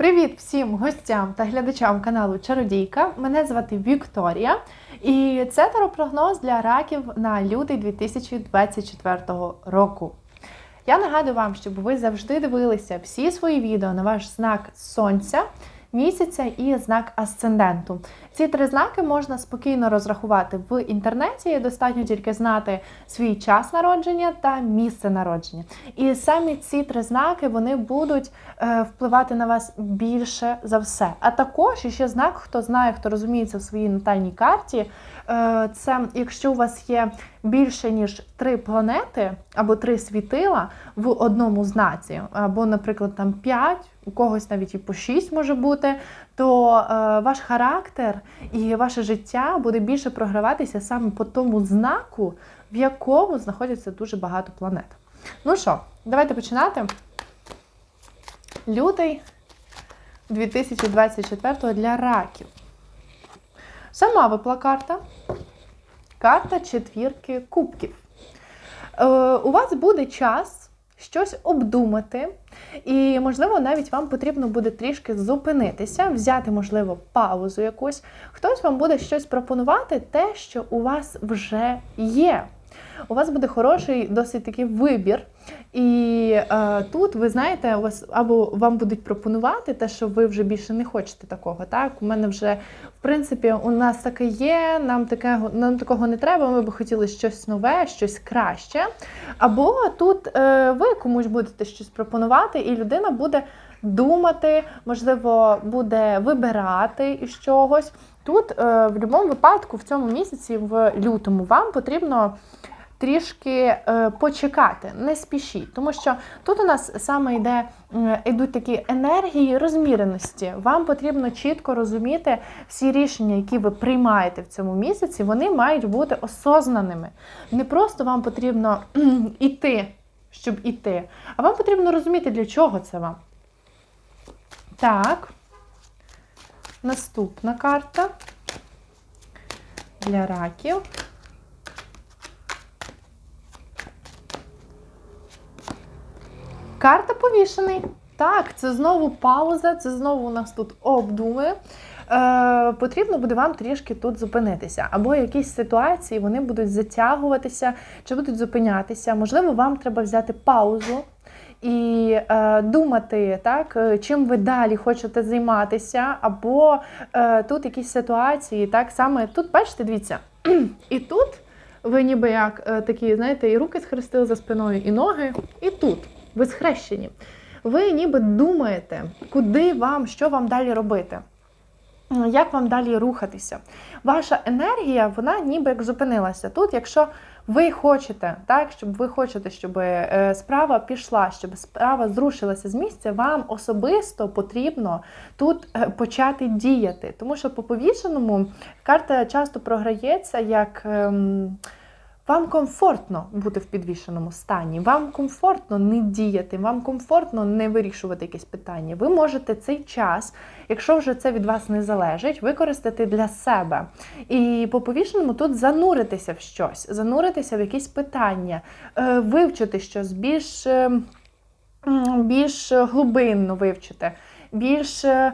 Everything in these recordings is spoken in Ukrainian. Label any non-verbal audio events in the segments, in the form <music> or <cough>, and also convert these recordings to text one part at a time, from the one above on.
Привіт всім гостям та глядачам каналу Чародійка. Мене звати Вікторія, і це таропрогноз для раків на лютий 2024 року. Я нагадую вам, щоб ви завжди дивилися всі свої відео на ваш знак сонця, місяця і знак асценденту. Ці три знаки можна спокійно розрахувати в інтернеті. Достатньо тільки знати свій час народження та місце народження. І самі ці три знаки вони будуть е, впливати на вас більше за все. А також ще знак, хто знає, хто розуміється в своїй натальній карті. Е, це якщо у вас є більше ніж три планети або три світила в одному знаці, або, наприклад, там п'ять, у когось навіть і по шість може бути, то е, ваш характер і ваше життя буде більше програватися саме по тому знаку, в якому знаходиться дуже багато планет. Ну що, давайте починати. Лютий 2024 для раків. Сама випала карта. Карта четвірки кубків. Е, у вас буде час щось обдумати, і, можливо, навіть вам потрібно буде трішки зупинитися, взяти, можливо, паузу якусь. Хтось вам буде щось пропонувати, те, що у вас вже є. У вас буде хороший досить такий вибір. І е, тут, ви знаєте, у вас або вам будуть пропонувати те, що ви вже більше не хочете такого. Так, у мене вже в принципі у нас таке є, нам такого, нам такого не треба. Ми би хотіли щось нове, щось краще. Або тут е, ви комусь будете щось пропонувати, і людина буде думати, можливо, буде вибирати із чогось. Тут, е, в будь-якому випадку, в цьому місяці, в лютому, вам потрібно трішки е, почекати, не спішіть, тому що тут у нас саме йде йдуть такі енергії розміреності. Вам потрібно чітко розуміти всі рішення, які ви приймаєте в цьому місяці, вони мають бути осознаними. Не просто вам потрібно іти, щоб іти, а вам потрібно розуміти, для чого це вам. Так, наступна карта для раків. Карта повішений. Так, це знову пауза, це знову у нас тут обдуми. Е, Потрібно буде вам трішки тут зупинитися. Або якісь ситуації вони будуть затягуватися чи будуть зупинятися. Можливо, вам треба взяти паузу і е, думати, так, е, чим ви далі хочете займатися, або е, тут якісь ситуації, так саме тут, бачите, дивіться, <clears throat> і тут ви ніби як е, такі, знаєте, і руки схрестили за спиною, і ноги, і тут ви схрещені. Ви ніби думаєте, куди вам, що вам далі робити. Як вам далі рухатися? Ваша енергія, вона ніби як зупинилася. Тут, якщо ви хочете, так, щоб ви хочете, щоб е, справа пішла, щоб справа зрушилася з місця, вам особисто потрібно тут е, почати діяти. Тому що по повішеному карта часто програється як. Ем, вам комфортно бути в підвішеному стані, вам комфортно не діяти, вам комфортно не вирішувати якісь питання. Ви можете цей час, якщо вже це від вас не залежить, використати для себе. І по повішеному тут зануритися в щось, зануритися в якісь питання, е, вивчити щось більш, е, більш глибинно вивчити більше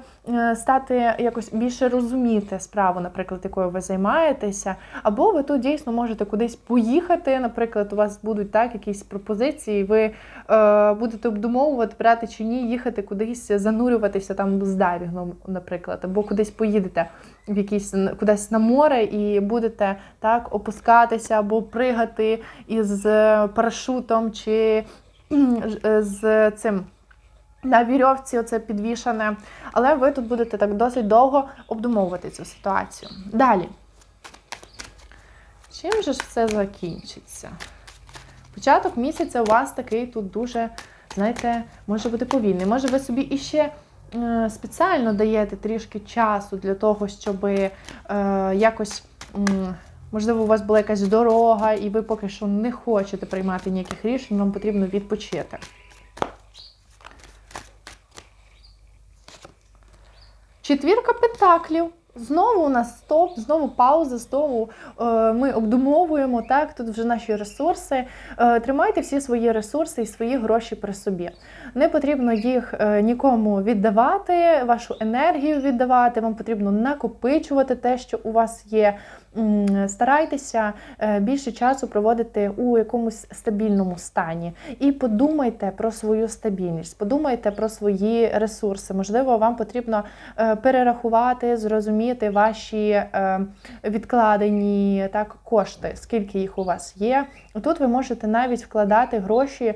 стати якось більше розуміти справу, наприклад, якою ви займаєтеся, або ви тут дійсно можете кудись поїхати. Наприклад, у вас будуть так якісь пропозиції, ви е, будете обдумовувати, брати чи ні, їхати кудись, занурюватися там з дайвінгом, наприклад, або кудись поїдете в якісь кудись на море і будете так опускатися або пригати із парашутом чи з цим на вірьовці оце підвішане. Але ви тут будете так досить довго обдумовувати цю ситуацію. Далі. Чим же ж все закінчиться? Початок місяця у вас такий тут дуже, знаєте, може бути повільний. Може, ви собі іще е, спеціально даєте трішки часу для того, щоб е, якось. Можливо, у вас була якась дорога, і ви поки що не хочете приймати ніяких рішень, вам потрібно відпочити. Четвірка пентаклів. Знову у нас стоп, знову пауза, знову е, ми обдумовуємо так. Тут вже наші ресурси. Е, тримайте всі свої ресурси і свої гроші при собі. Не потрібно їх е, нікому віддавати, вашу енергію віддавати. Вам потрібно накопичувати те, що у вас є. Старайтеся е, більше часу проводити у якомусь стабільному стані. І подумайте про свою стабільність, подумайте про свої ресурси. Можливо, вам потрібно е, перерахувати, зрозуміти ваші е, відкладені так, кошти, скільки їх у вас є. Тут ви можете навіть вкладати гроші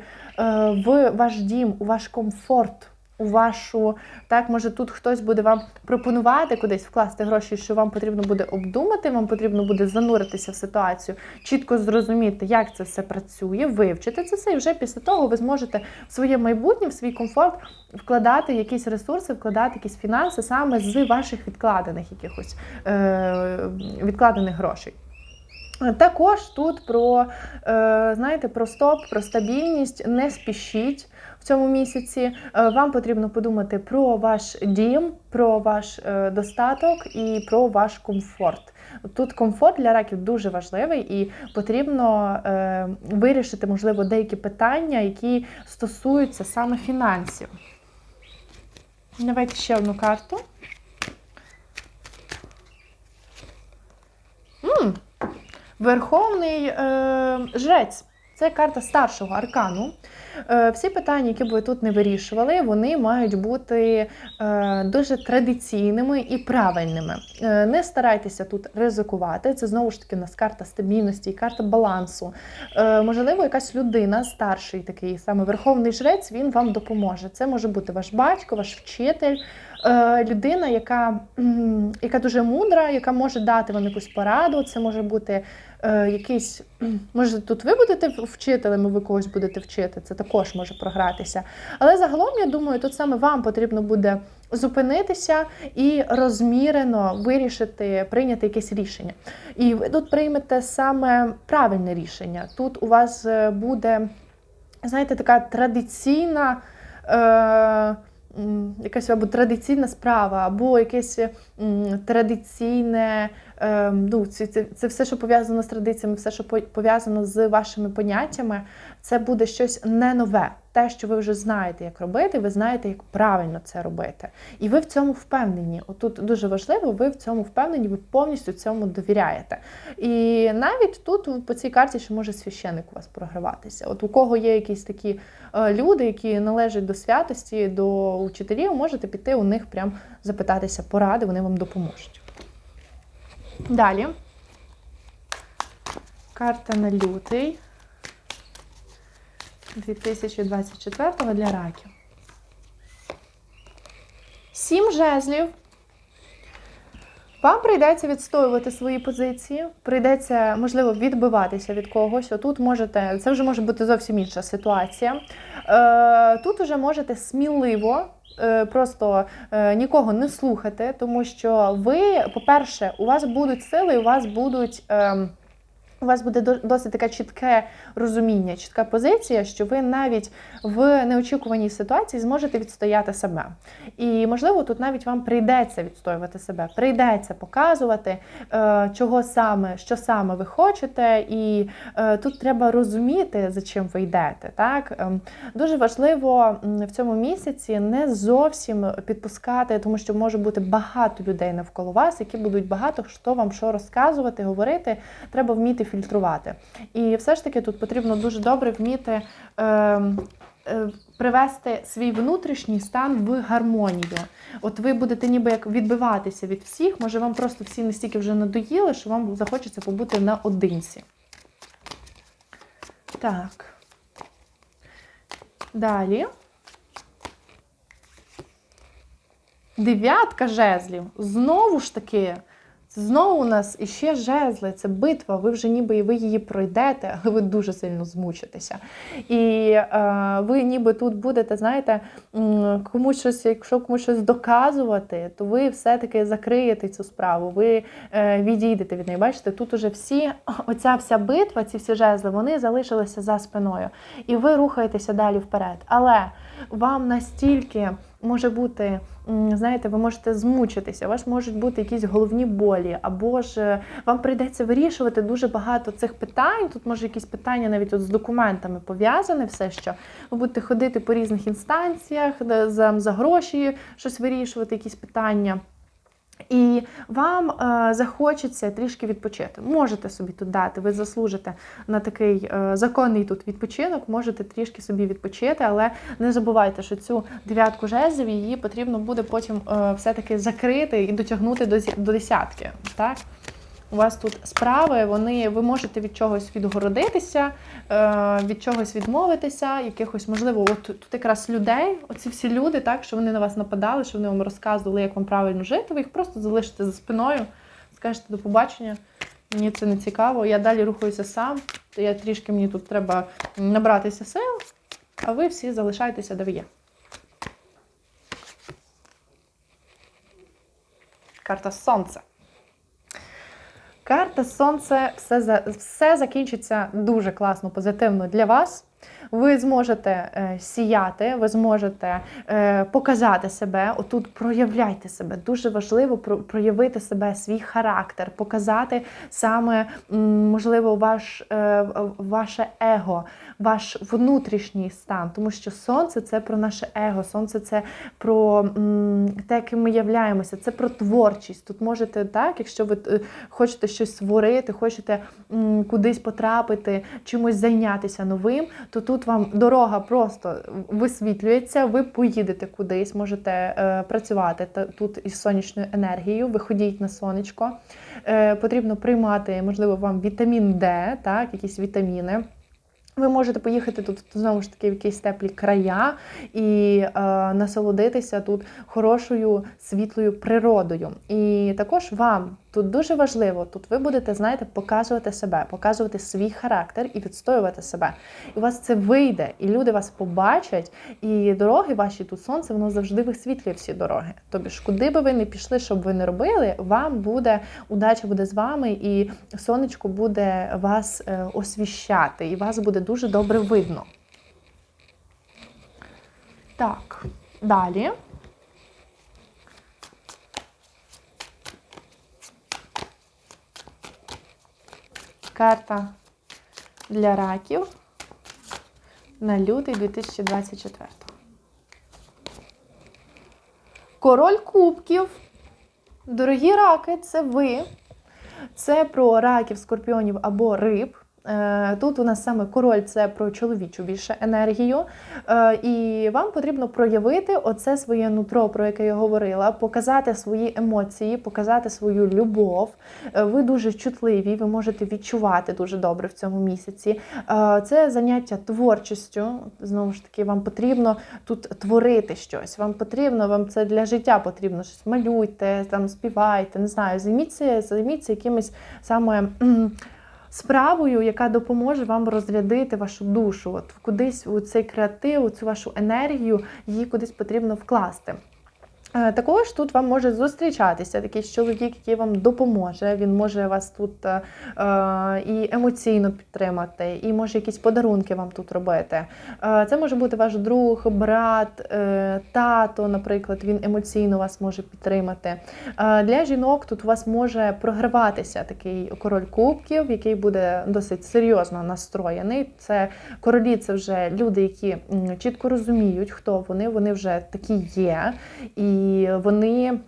в ваш дім, у ваш комфорт. У вашу, так, може, тут хтось буде вам пропонувати кудись вкласти гроші, що вам потрібно буде обдумати, вам потрібно буде зануритися в ситуацію, чітко зрозуміти, як це все працює, вивчити це все, і вже після того ви зможете в своє майбутнє, в свій комфорт вкладати якісь ресурси, вкладати якісь фінанси саме з ваших відкладених якихось е, відкладених грошей. Також тут про, е, знаєте, про стоп, про стабільність, не спішіть в цьому місяці. Е, Вам потрібно подумати про ваш дім, про ваш е, достаток і про ваш комфорт. Тут комфорт для раків дуже важливий, і потрібно е, вирішити, можливо, деякі питання, які стосуються саме фінансів. Давайте ще одну карту. м Верховний е, жрець. Це карта старшого аркану. Е, всі питання, які б ви тут не вирішували, вони мають бути е, дуже традиційними і правильними. Е, не старайтеся тут ризикувати. Це знову ж таки у нас карта стабільності карта балансу. Можливо, якась людина, старший такий саме верховний жрець, він вам допоможе. Це може бути ваш батько, ваш вчитель, людина, яка, яка дуже мудра, яка може дати вам якусь пораду. Це може бути е, якийсь, <clears throat> може, тут ви будете вчителем, і ви когось будете вчити. Це також може програтися. Але загалом, я думаю, тут саме вам потрібно буде зупинитися і розмірено вирішити, прийняти якесь рішення. І ви тут приймете саме правильне рішення. Тут у вас е, буде, знаєте, така традиційна. Е, Якась або традиційна справа, або якесь традиційне, е, ну, це, це, це все, що пов'язано з традиціями, все, що по- пов'язано з вашими поняттями, це буде щось не нове. Те, що ви вже знаєте, як робити, ви знаєте, як правильно це робити. І ви в цьому впевнені. Отут дуже важливо, ви в цьому впевнені, ви повністю цьому довіряєте. І навіть тут по цій карті ще може священик у вас програватися. От у кого є якісь такі е, люди, які належать до святості, до учителів, можете піти у них прям запитатися поради, вони вам допоможуть. Далі. Карта на лютий 2024 для раків. Сім жезлів. Вам прийдеться відстоювати свої позиції, прийдеться, можливо, відбиватися від когось. Отут можете, це вже може бути зовсім інша ситуація. Е, тут вже можете сміливо. е, Просто е, нікого не слухати, тому що ви, по-перше, у вас будуть сили, у вас будуть. ем, у вас буде досить таке чітке розуміння, чітка позиція, що ви навіть в неочікуваній ситуації зможете відстояти себе. І можливо, тут навіть вам прийдеться відстоювати себе, прийдеться показувати, е, чого саме, що саме ви хочете, і е, тут треба розуміти, за чим ви йдете. Так Ем, дуже важливо в цьому місяці не зовсім підпускати, тому що може бути багато людей навколо вас, які будуть багато хто вам що розказувати, говорити. Треба вміти фільтрувати. І все ж таки тут потрібно дуже добре вміти. ем, е, Привести свій внутрішній стан в гармонію. От ви будете ніби як відбиватися від всіх, може вам просто всі настільки вже надоїли, що вам захочеться побути наодинці. Так. Далі. Дев'ятка жезлів. Знову ж таки, це знову у нас іще жезли, це битва. Ви вже ніби ви її пройдете, але ви дуже сильно змучитеся. І е, ви ніби тут будете, знаєте, комусь щось, якщо комусь щось доказувати, то ви все-таки закриєте цю справу, ви е, відійдете від неї. Бачите, тут уже всі, оця вся битва, ці всі жезли, вони залишилися за спиною. І ви рухаєтеся далі вперед. Але вам настільки може бути, знаєте, ви можете змучитися, у вас можуть бути якісь головні болі, або ж е, вам прийдеться вирішувати дуже багато цих питань. Тут може якісь питання навіть от з документами пов'язане, все що ви будете ходити по різних інстанціях, за, за гроші щось вирішувати, якісь питання. І вам е, захочеться трішки відпочити. Можете собі тут дати, ви заслужите на такий е, законний тут відпочинок, можете трішки собі відпочити, але не забувайте, що цю дев'ятку жезлів її потрібно буде потім е, все-таки закрити і дотягнути до, до десятки. Так? У вас тут справи, вони ви можете від чогось відгородитися, е, від чогось відмовитися, якихось, можливо, от тут якраз людей, оці всі люди, так, що вони на вас нападали, що вони вам розказували, як вам правильно жити, ви їх просто залишите за спиною, скажете до побачення. Мені це не цікаво, я далі рухаюся сам, я трішки мені тут треба набратися сил, а ви всі залишайтеся, де ви є. Карта Сонце. Карта Сонце все, все закінчиться дуже класно, позитивно для вас. Ви зможете е, сіяти, ви зможете е, показати себе. Отут проявляйте себе. Дуже важливо про- проявити себе, свій характер, показати саме, можливо, ваш, е, ваше его, ваш внутрішній стан. Тому що сонце це про наше его, сонце це про те, яким ми являємося, це про творчість. Тут можете так, якщо ви хочете щось створити, хочете кудись потрапити, чимось зайнятися новим, то тут вам дорога просто висвітлюється, ви поїдете кудись, можете е, працювати та- тут із сонячною енергією, виходіть на сонечко. Е, потрібно приймати, можливо, вам вітамін Д, так, якісь вітаміни. Ви можете поїхати тут знову ж таки в якісь теплі края і е, насолодитися тут хорошою світлою природою. І також вам тут дуже важливо, тут ви будете, знаєте, показувати себе, показувати свій характер і відстоювати себе. І у вас це вийде, і люди вас побачать, і дороги ваші тут сонце, воно завжди висвітлює всі дороги. Тобі ж, куди би ви не пішли, що б ви не робили, вам буде удача буде з вами, і сонечко буде вас е, освіщати, і вас буде дуже добре видно. Так, далі. Карта для раків на лютий 2024. Король кубків. Дорогі раки, це ви. Це про раків, скорпіонів або риб. Е, Тут у нас саме король це про чоловічу більше енергію. Е, І вам потрібно проявити оце своє нутро, про яке я говорила, показати свої емоції, показати свою любов. Е, Ви дуже чутливі, ви можете відчувати дуже добре в цьому місяці. Це заняття творчістю. Знову ж таки, вам потрібно тут творити щось. Вам потрібно, вам це для життя потрібно щось малюйте, там співайте, не знаю, займіться, займіться якимось саме. Справою, яка допоможе вам розрядити вашу душу, от кудись у цей креатив, у цю вашу енергію, її кудись потрібно вкласти. Е, Також тут вам може зустрічатися такий чоловік, який вам допоможе. Він може вас тут е, е, і емоційно підтримати, і може якісь подарунки вам тут робити. Е, Це може бути ваш друг, брат, е, тато, наприклад, він емоційно вас може підтримати. Е, Для жінок тут у вас може програватися такий король кубків, який буде досить серйозно настроєний. Це королі, це вже люди, які чітко розуміють, хто вони. Вони вже такі є. І вони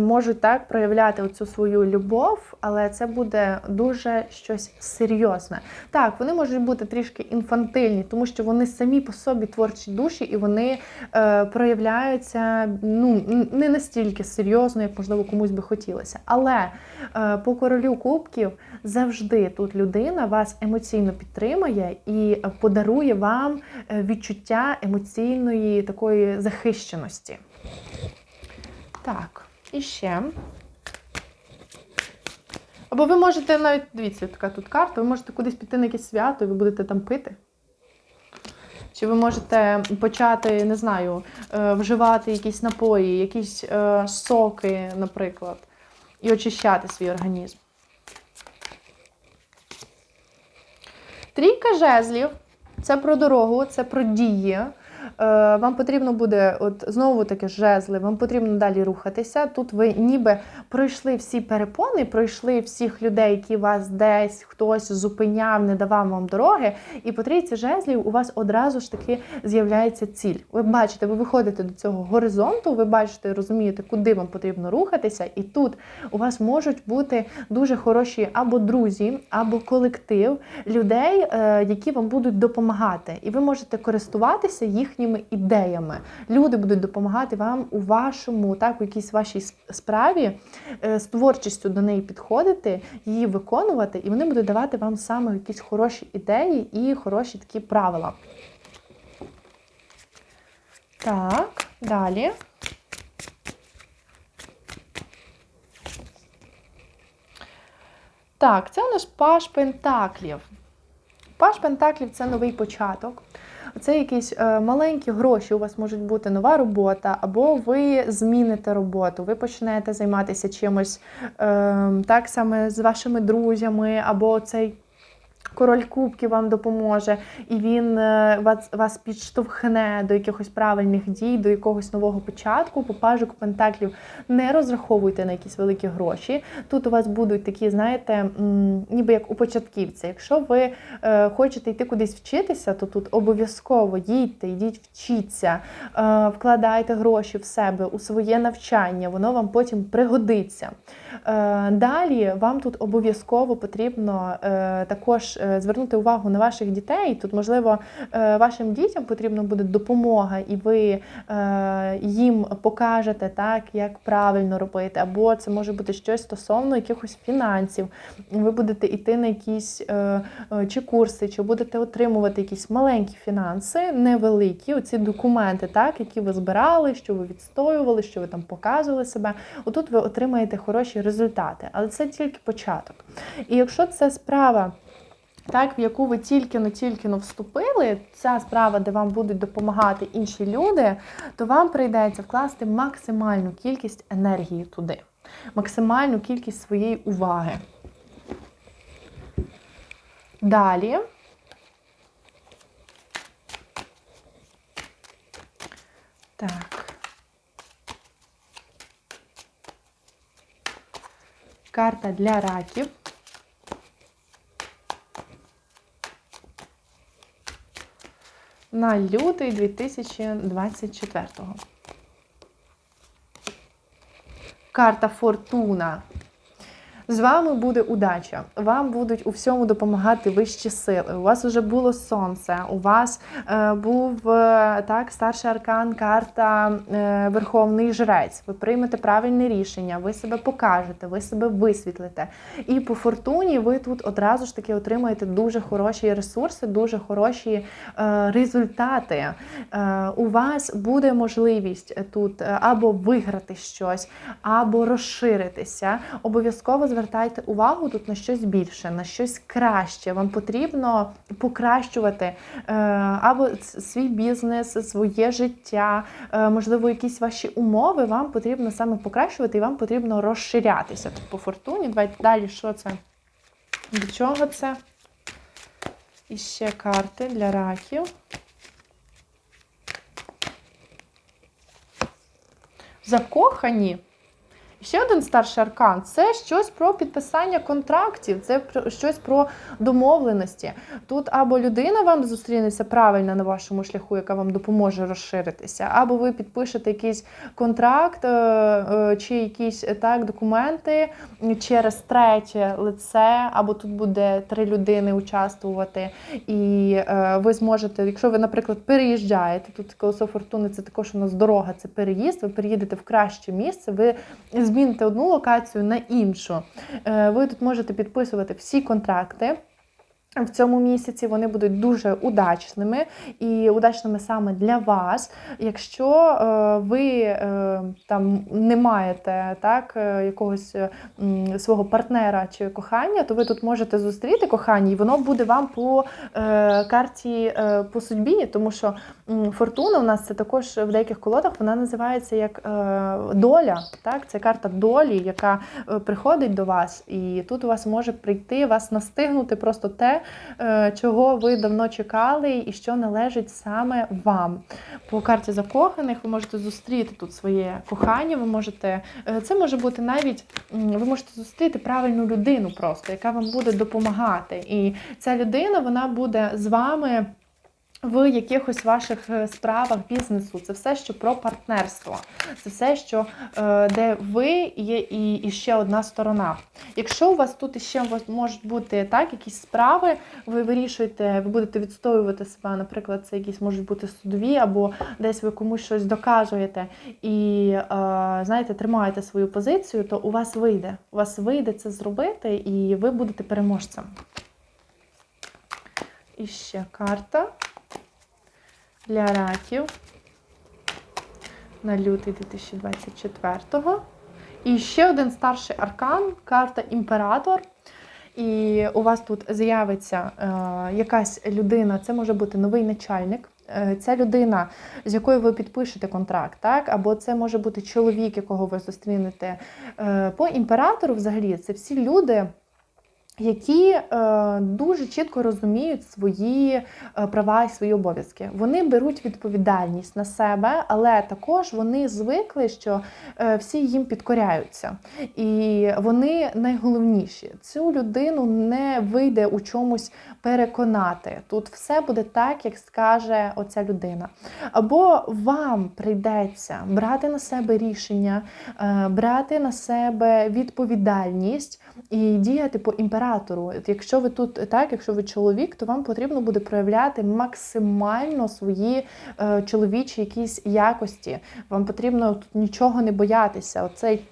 можуть так проявляти оцю свою любов, але це буде дуже щось серйозне. Так, вони можуть бути трішки інфантильні, тому що вони самі по собі творчі душі, і вони е, проявляються ну, не настільки серйозно, як можливо комусь би хотілося. Але е, по королю кубків завжди тут людина вас емоційно підтримує і подарує вам е, відчуття емоційної такої захищеності. Так, і ще. Або ви можете навіть, дивіться, така тут карта, ви можете кудись піти на якесь свято, і ви будете там пити. Чи ви можете почати, не знаю, е, вживати якісь напої, якісь е, соки, наприклад, і очищати свій організм. Трійка жезлів це про дорогу, це про дії. Вам потрібно буде, от знову таки жезли, вам потрібно далі рухатися. Тут ви ніби пройшли всі перепони, пройшли всіх людей, які вас десь хтось зупиняв, не давав вам дороги. І по трійці жезлів у вас одразу ж таки з'являється ціль. Ви бачите, ви виходите до цього горизонту, ви бачите, розумієте, куди вам потрібно рухатися, і тут у вас можуть бути дуже хороші або друзі, або колектив людей, е, які вам будуть допомагати, і ви можете користуватися їхніми ідеями. Люди будуть допомагати вам у вашому, так, у якійсь вашій справі е, з творчістю до неї підходити, її виконувати, і вони будуть давати вам саме якісь хороші ідеї і хороші такі правила. Так, далі. Так, це у нас паш Пентаклів. Паш Пентаклів це новий початок. Це якісь е, маленькі гроші. У вас можуть бути нова робота, або ви зміните роботу, ви почнете займатися чимось е, так саме з вашими друзями, або цей Король Кубки вам допоможе, і він е, вас вас підштовхне до якихось правильних дій, до якогось нового початку. По пажику Пентаклів не розраховуйте на якісь великі гроші. Тут у вас будуть такі, знаєте, ніби як у початківці. Якщо ви е, хочете йти кудись вчитися, то тут обов'язково їдьте, йдіть, вчіться, е, вкладайте гроші в себе, у своє навчання, воно вам потім пригодиться. Далі вам тут обов'язково потрібно також. Е, звернути увагу на ваших дітей. Тут, можливо, е, вашим дітям потрібна буде допомога, і ви е, їм покажете, так, як правильно робити, або це може бути щось стосовно якихось фінансів. Ви будете йти на якісь чи курси, чи будете отримувати якісь маленькі фінанси, невеликі, оці документи, так, які ви збирали, що ви відстоювали, що ви там показували себе. Отут ви отримаєте хороші результати, але це тільки початок. І якщо це справа так, в яку ви тільки-но тільки но вступили, ця справа, де вам будуть допомагати інші люди, то вам прийдеться вкласти максимальну кількість енергії туди, максимальну кількість своєї уваги. Далі. Так. Карта для раків. на лютий 2024-го. Карта Фортуна. З вами буде удача, вам будуть у всьому допомагати вищі сили. У вас вже було сонце, у вас е, був е, так старший аркан, карта е, Верховний Жрець. Ви приймете правильне рішення, ви себе покажете, ви себе висвітлите. І по фортуні ви тут одразу ж таки отримаєте дуже хороші ресурси, дуже хороші е, результати. Е, у вас буде можливість тут е, або виграти щось, або розширитися. Обов'язково звертайте увагу тут на щось більше, на щось краще. Вам потрібно покращувати е, або свій бізнес, своє життя, е, можливо, якісь ваші умови. Вам потрібно саме покращувати і вам потрібно розширятися тут по фортуні. Давайте далі, що це? До чого це? І ще карти для раків. Закохані. Ще один старший аркан це щось про підписання контрактів, це щось про домовленості. Тут або людина вам зустрінеться правильно на вашому шляху, яка вам допоможе розширитися, або ви підпишете якийсь контракт е, е, чи якісь так документи через третє лице, або тут буде три людини участвувати, і е, ви зможете, якщо ви, наприклад, переїжджаєте, тут колесо фортуни, це також у нас дорога, це переїзд, ви переїдете в краще місце. ви зміните одну локацію на іншу. Е, ви тут можете підписувати всі контракти. В цьому місяці вони будуть дуже удачними і удачними саме для вас. Якщо е, ви е, там не маєте так, е, якогось е, свого партнера чи кохання, то ви тут можете зустріти кохання, і воно буде вам по е, карті е, по судьбі, тому що фортуна у нас це також в деяких колодах вона називається як е, доля. Так? Це карта долі, яка е, приходить до вас, і тут у вас може прийти, вас настигнути просто те, чого ви давно чекали, і що належить саме вам. По карті закоханих ви можете зустріти тут своє кохання. Ви можете е, це може бути навіть ви можете зустріти правильну людину, просто яка вам буде допомагати. І ця людина вона буде з вами. В якихось ваших е, справах бізнесу це все, що про партнерство, це все, що е, де ви є і, і ще одна сторона. Якщо у вас тут іще можуть бути так, якісь справи, ви вирішуєте, ви будете відстоювати себе, наприклад, це якісь можуть бути судові, або десь ви комусь щось доказуєте і е, знаєте, тримаєте свою позицію, то у вас вийде. У вас вийде це зробити, і ви будете переможцем. І ще карта для раків на лютий 2024-го. І ще один старший аркан, карта імператор. І у вас тут з'явиться е, якась людина, це може бути новий начальник. Е, Ця людина, з якою ви підпишете контракт, так? або це може бути чоловік, якого ви зустрінете. Е, По імператору, взагалі, це всі люди, які е, дуже чітко розуміють свої е, права і свої обов'язки. Вони беруть відповідальність на себе, але також вони звикли, що е, всі їм підкоряються. І вони найголовніші. Цю людину не вийде у чомусь переконати. Тут все буде так, як скаже оця людина. Або вам прийдеться брати на себе рішення, е, брати на себе відповідальність і діяти по імператору. От Якщо ви тут так, якщо ви чоловік, то вам потрібно буде проявляти максимально свої е, чоловічі якісь якості. Вам потрібно тут нічого не боятися. Оцей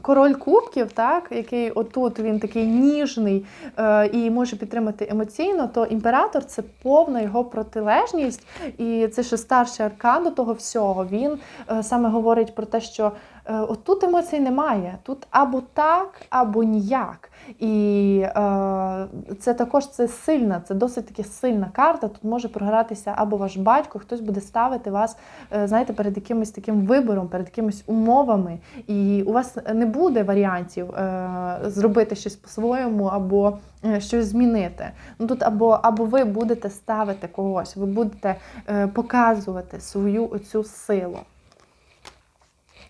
Король кубків, так, який отут він такий ніжний е, і може підтримати емоційно, то імператор це повна його протилежність, і це ще старший аркан до того всього. Він е, саме говорить про те, що е, отут емоцій немає. Тут або так, або ніяк. І е, це також це сильна, це досить таки сильна карта. Тут може програтися або ваш батько, хтось буде ставити вас, е, знаєте, перед якимось таким вибором, перед якимись умовами, і у вас не буде варіантів е, зробити щось по-своєму або е, щось змінити. Ну тут або, або ви будете ставити когось, ви будете е, показувати свою оцю силу.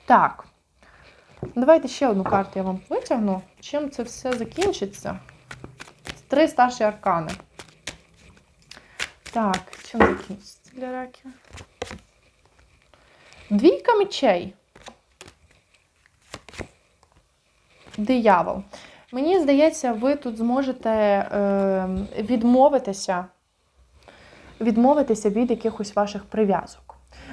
Так. Давайте ще одну карту я вам витягну. Чим це все закінчиться? Три старші аркани. Так, чим закінчиться для раків? Двійка мечей. Диявол. Мені здається, ви тут зможете е, відмовитися, відмовитися від якихось ваших прив'язок.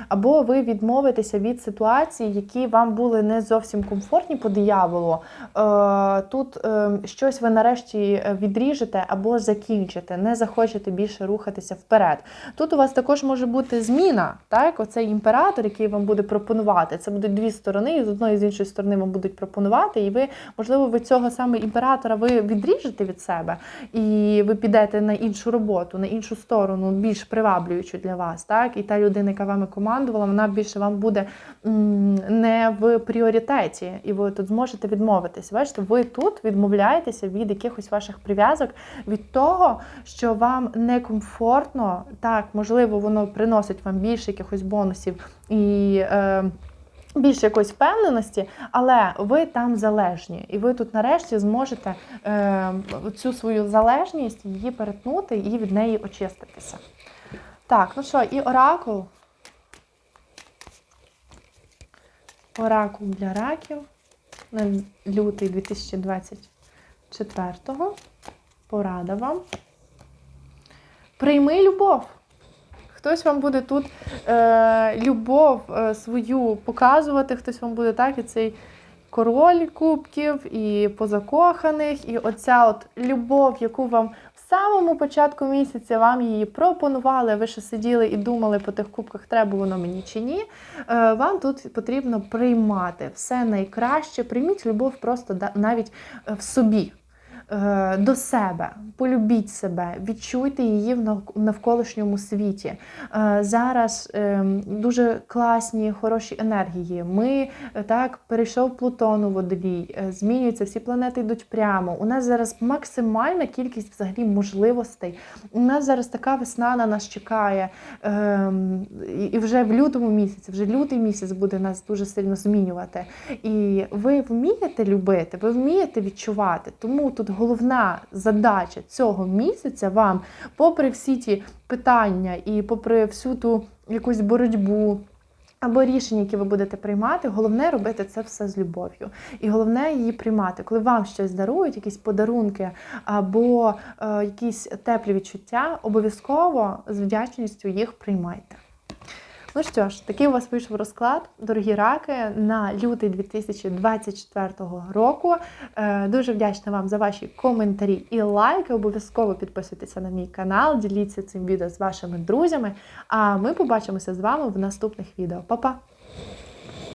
Або ви відмовитеся від ситуацій, які вам були не зовсім комфортні по дияволу. Е, Тут е, щось ви нарешті відріжете або закінчите, не захочете більше рухатися вперед. Тут у вас також може бути зміна, так? Оцей імператор, який вам буде пропонувати. Це будуть дві сторони, і з одної і з іншої сторони вам будуть пропонувати. І ви, можливо, ви цього саме імператора ви відріжете від себе, і ви підете на іншу роботу, на іншу сторону, більш приваблюючу для вас. Так? І та людина, яка вами командувала, вона більше вам буде не в пріоритеті, і ви тут зможете відмовитися. Бачите, ви тут відмовляєтеся від якихось ваших прив'язок, від того, що вам некомфортно. Так, можливо, воно приносить вам більше якихось бонусів і. Е, Більше якоїсь впевненості, але ви там залежні, і ви тут нарешті зможете е, цю свою залежність її перетнути і від неї очиститися. Так, ну що, і оракул. Оракул для раків на лютий 2024-го. Порада вам. Прийми любов. Хтось вам буде тут е, любов е, свою показувати, хтось вам буде так, і цей король кубків, і позакоханих, і оця от любов, яку вам самому початку місяця вам її пропонували, ви ще сиділи і думали по тих кубках, треба воно мені чи ні. Е, Вам тут потрібно приймати все найкраще. Прийміть любов просто навіть е, в собі. Е, До себе, полюбіть себе, відчуйте її в навколишньому світі. Е, Зараз ем, дуже класні, хороші енергії. Ми е, так перейшов Плутон у водолій, е, змінюються всі планети йдуть прямо. У нас зараз максимальна кількість взагалі можливостей. У нас зараз така весна на нас чекає. І вже в лютому місяці, вже лютий місяць буде нас дуже сильно змінювати. І ви вмієте любити, ви вмієте відчувати. Тому тут головна задача цього місяця вам, попри всі ті питання і попри всю ту якусь боротьбу. Або рішення, які ви будете приймати, головне робити це все з любов'ю. І головне її приймати. Коли вам щось дарують, якісь подарунки або е, якісь теплі відчуття, обов'язково з вдячністю їх приймайте. Ну що ж, такий у вас вийшов розклад, дорогі раки, на лютий 2024 року. Е, Дуже вдячна вам за ваші коментарі і лайки. Обов'язково підписуйтеся на мій канал, діліться цим відео з вашими друзями. А ми побачимося з вами в наступних відео. Па-па!